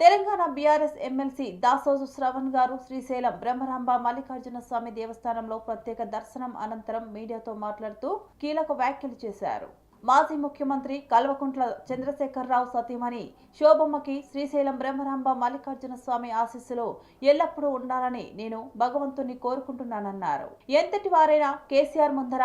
Telangana BRS MLC Dasoju Sravan గారు శ్రీశైలం బ్రహ్మరాంబ మల్లికార్జున స్వామి దేవస్థానంలో ప్రత్యేక దర్శనం అనంతరం మీడియాతో మాట్లాడుతూ కీలక వ్యాఖ్యలు చేశారు. మాజీ ముఖ్యమంత్రి కల్వకుంట్ల చంద్రశేఖరరావు సతీమణి శోభమ్మకి శ్రీశైలం బ్రహ్మరాంబ మల్లికార్జున స్వామి ఆశీస్సులో ఎల్లప్పుడూ ఉండాలని నేను భగవంతుని కోరుకుంటున్నానన్నారు. ఎంతటి వారైనా కేసీఆర్ ముందర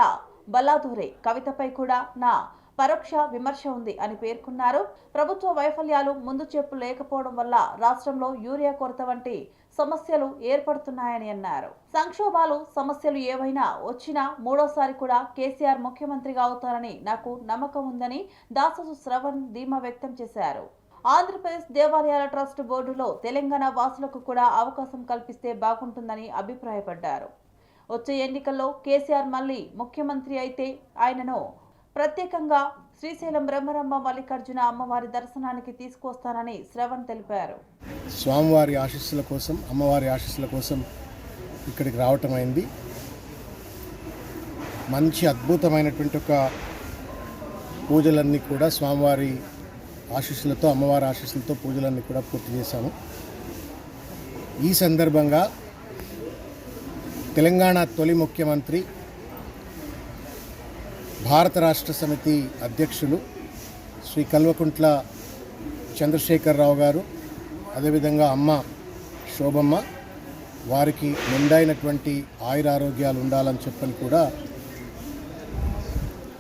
బల్లాదూరే కవితపై కూడా నా పరోక్ష విమర్శ ఉంది అని పేర్కొన్నారు. ప్రభుత్వ వైఫల్యాలు ముందు చెప్పు లేకపోవడం వల్ల రాష్ట్రంలో యూరియా కొరత వంటి సమస్యలు ఏర్పడుతున్నాయని అన్నారు. సంక్షోభాలు సమస్యలు ఏవైనా వచ్చినా మూడోసారి కూడా కేసీఆర్ ముఖ్యమంత్రిగా అవుతారని నాకు నమ్మకం ఉందని దాససు శ్రవణ్ ధీమా వ్యక్తం చేశారు. ఆంధ్రప్రదేశ్ దేవాలయాల ట్రస్ట్ బోర్డులో తెలంగాణ వాసులకు కూడా అవకాశం కల్పిస్తే బాగుంటుందని అభిప్రాయపడ్డారు. వచ్చే ఎన్నికల్లో కేసీఆర్ మళ్ళీ ముఖ్యమంత్రి అయితే ఆయనను ప్రత్యేకంగా శ్రీశైలం బ్రహ్మరమ్మ మల్లికార్జున అమ్మవారి దర్శనానికి తీసుకొస్తానని శ్రవణ్ తెలిపారు. స్వామివారి ఆశీస్సుల కోసం అమ్మవారి ఆశీస్సుల కోసం ఇక్కడికి రావటం అయింది. మంచి అద్భుతమైనటువంటి ఒక పూజలన్నీ కూడా స్వామివారి ఆశీస్సులతో అమ్మవారి ఆశీస్సులతో పూజలన్నీ కూడా పూర్తి చేశాము. ఈ సందర్భంగా తెలంగాణ తొలి ముఖ్యమంత్రి భారత రాష్ట్ర సమితి అధ్యక్షులు శ్రీ కల్వకుంట్ల చంద్రశేఖరరావు గారు అదేవిధంగా అమ్మ శోభమ్మ వారికి నిండైనటువంటి ఆయురారోగ్యాలు ఉండాలని చెప్పని కూడా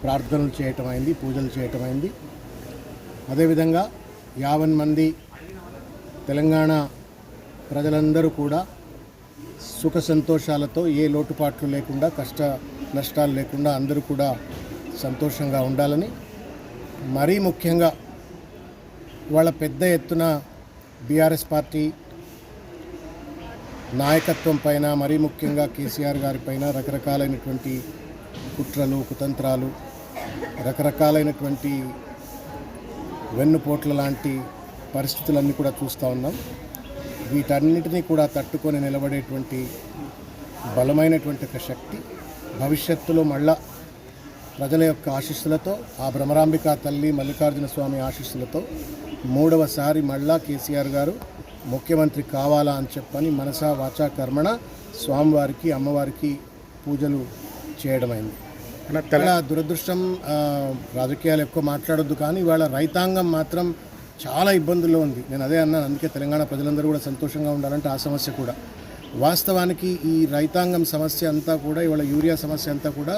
ప్రార్థనలు చేయటం అయింది పూజలు చేయటం అయింది. అదేవిధంగా యావన్ మంది తెలంగాణ ప్రజలందరూ కూడా సుఖ సంతోషాలతో ఏ లోటుపాట్లు లేకుండా కష్ట నష్టాలు లేకుండా అందరూ కూడా సంతోషంగా ఉండాలని మరీ ముఖ్యంగా వాళ్ళ పెద్ద ఎత్తున బీఆర్ఎస్ పార్టీ నాయకత్వం పైన మరీ ముఖ్యంగా కేసీఆర్ గారిపైన రకరకాలైనటువంటి కుట్రలు కుతంత్రాలు రకరకాలైనటువంటి వెన్నుపోట్ల లాంటి పరిస్థితులన్నీ కూడా చూస్తూ ఉన్నాం. వీటన్నిటినీ కూడా తట్టుకొని నిలబడేటువంటి బలమైనటువంటి ఒక శక్తి భవిష్యత్తులో మళ్ళా ప్రజల యొక్క ఆశీస్సులతో ఆ భ్రమరాంబిక తల్లి మల్లికార్జున స్వామి ఆశీస్సులతో మూడవసారి మళ్ళా కేసీఆర్ గారు ముఖ్యమంత్రి కావాలా అని చెప్పని మనసా వాచా కర్మణ స్వామివారికి అమ్మవారికి పూజలు చేయడమైంది. చాలా దురదృష్టం రాజకీయాలు ఎక్కువ మాట్లాడొద్దు కానీ ఇవాళ రైతాంగం మాత్రం చాలా ఇబ్బందుల్లో ఉంది. నేను అదే అన్నాను అందుకే తెలంగాణ ప్రజలందరూ కూడా సంతోషంగా ఉండాలంటే ఆ సమస్య కూడా. వాస్తవానికి ఈ రైతాంగం సమస్య అంతా కూడా ఇవాళ యూరియా సమస్య అంతా కూడా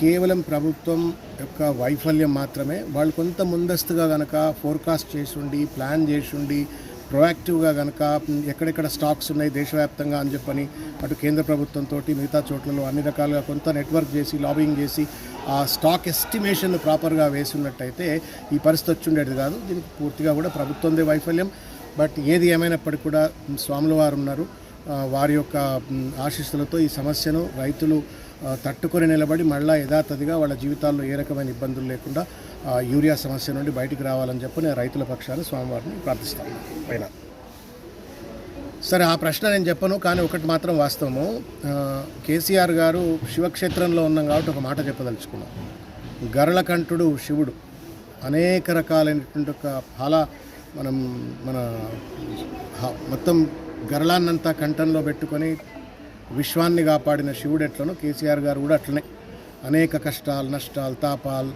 కేవలం ప్రభుత్వం యొక్క వైఫల్యం మాత్రమే. వాళ్ళు కొంత ముందస్తుగా గనక ఫోర్కాస్ట్ చేసి ఉండి ప్లాన్ చేసి ఉండి ప్రొయాక్టివ్గా కనుక ఎక్కడెక్కడ స్టాక్స్ ఉన్నాయి దేశవ్యాప్తంగా అని చెప్పని అటు కేంద్ర ప్రభుత్వంతో మిగతా చోట్లలో అన్ని రకాలుగా కొంత నెట్వర్క్ చేసి లాబింగ్ చేసి ఆ స్టాక్ ఎస్టిమేషన్ ప్రాపర్గా వేసి ఉన్నట్టయితే ఈ పరిస్థితి వచ్చి ఉండేది కాదు. దీనికి పూర్తిగా కూడా ప్రభుత్వందే వైఫల్యం. బట్ ఏది ఏమైనప్పటికీ కూడా స్వాముల వారు ఉన్నారు. వారి యొక్క ఆశీస్సులతో ఈ సమస్యను రైతులు తట్టుకొని నిలబడి మళ్ళా యథాతథిగా వాళ్ళ జీవితాల్లో ఏ రకమైన ఇబ్బందులు లేకుండా యూరియా సమస్య నుండి బయటికి రావాలని చెప్పి నేను రైతుల పక్షాన స్వామివారిని ప్రార్థిస్తాను పైన. సరే ఆ ప్రశ్న నేను చెప్పను కానీ ఒకటి మాత్రం వాస్తవము. కేసీఆర్ గారు శివక్షేత్రంలో ఉన్నాం కాబట్టి ఒక మాట చెప్పదలుచుకున్నాం. గరళకంఠుడు శివుడు. అనేక రకాలైనటువంటి ఒక ఫల మనం మన మొత్తం గరళాన్నంతా కంఠంలో పెట్టుకొని విశ్వాన్ని కాపాడిన శివుడు ఎట్లనో కేసీఆర్ గారు కూడా అట్లనే. అనేక కష్టాలు నష్టాలు తాపాలు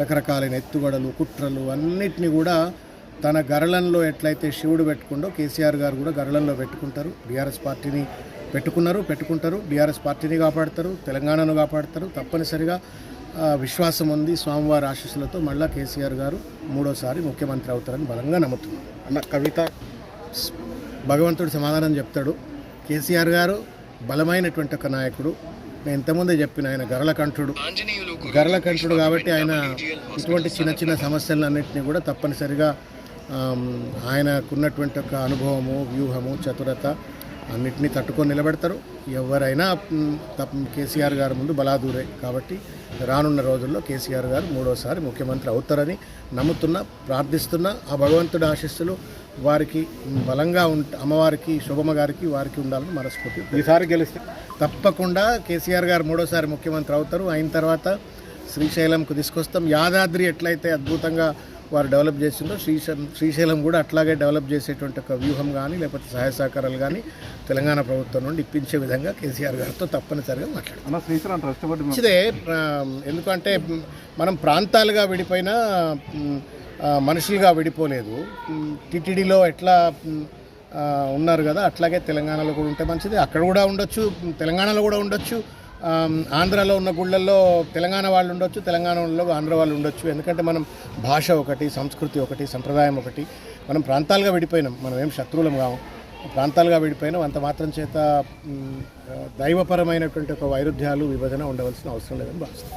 రకరకాలైన ఎత్తుగడలు కుట్రలు అన్నిటినీ కూడా తన గరళంలో ఎట్లయితే శివుడు పెట్టుకుండో కేసీఆర్ గారు కూడా గరళంలో పెట్టుకుంటారు. బీఆర్ఎస్ పార్టీని పెట్టుకున్నారు పెట్టుకుంటారు. బీఆర్ఎస్ పార్టీని కాపాడతారు తెలంగాణను కాపాడతారు. తప్పనిసరిగా విశ్వాసం ఉంది స్వామివారి ఆశీస్సులతో మళ్ళా కేసీఆర్ గారు మూడోసారి ముఖ్యమంత్రి అవుతారని బలంగా నమ్ముతున్నాను అన్న కవిత భగవంతుడు సమాధానం చెప్తాడు. కేసీఆర్ గారు బలమైనటువంటి ఒక నాయకుడు. నేను ఇంతకుముందే చెప్పిన ఆయన గరళకంఠుడు. గరళకంఠుడు కాబట్టి ఆయన ఇటువంటి చిన్న చిన్న సమస్యలన్నింటినీ కూడా తప్పనిసరిగా ఆయనకున్నటువంటి ఒక అనుభవము వ్యూహము చతురత అన్నిటినీ తట్టుకొని నిలబెడతారు. ఎవరైనా కేసీఆర్ గారి ముందు బలాదూరే కాబట్టి రానున్న రోజుల్లో కేసీఆర్ గారు మూడోసారి ముఖ్యమంత్రి అవుతారని నమ్ముతున్నా ప్రార్థిస్తున్నా ఆ భగవంతుడి ఆశీస్సులు వారికి బలంగా ఉంట అమ్మవారికి శుభమ్మ గారికి వారికి ఉండాలని మనస్ఫూర్తి ఈసారి గెలిస్తే? తప్పకుండా కేసీఆర్ గారు మూడోసారి ముఖ్యమంత్రి అవుతారు. అయిన తర్వాత శ్రీశైలంకు తీసుకొస్తాం. యాదాద్రి ఎట్లయితే అద్భుతంగా వారు డెవలప్ చేసిందో శ్రీశైలం శ్రీశైలం కూడా అట్లాగే డెవలప్ చేసేటువంటి ఒక వ్యూహం కానీ లేకపోతే సహాయ సహకారాలు కానీ తెలంగాణ ప్రభుత్వం నుండి ఇప్పించే విధంగా కేసీఆర్ గారితో తప్పనిసరిగా మాట్లాడారు. మంచిదే ఎందుకంటే మనం ప్రాంతాలుగా విడిపోయినా మనుషులుగా విడిపోలేదు. టిటిడిలో ఎట్లా ఉన్నారు కదా అట్లాగే తెలంగాణలో కూడా ఉంటే మంచిది. అక్కడ కూడా ఉండొచ్చు తెలంగాణలో కూడా ఉండొచ్చు. ఆంధ్రాలో ఉన్న గుళ్ళల్లో తెలంగాణ వాళ్ళు ఉండొచ్చు తెలంగాణలో ఆంధ్ర వాళ్ళు ఉండొచ్చు. ఎందుకంటే మనం భాష ఒకటి సంస్కృతి ఒకటి సంప్రదాయం ఒకటి మనం ప్రాంతాలుగా విడిపోయినాం. మనం ఏం శత్రువులం కాము. ప్రాంతాలుగా విడిపోయినాం. అంత మాత్రం చేత దైవపరమైనటువంటి ఒక వైరుధ్యాలు విభజన ఉండవలసిన అవసరం లేదని భావిస్తాం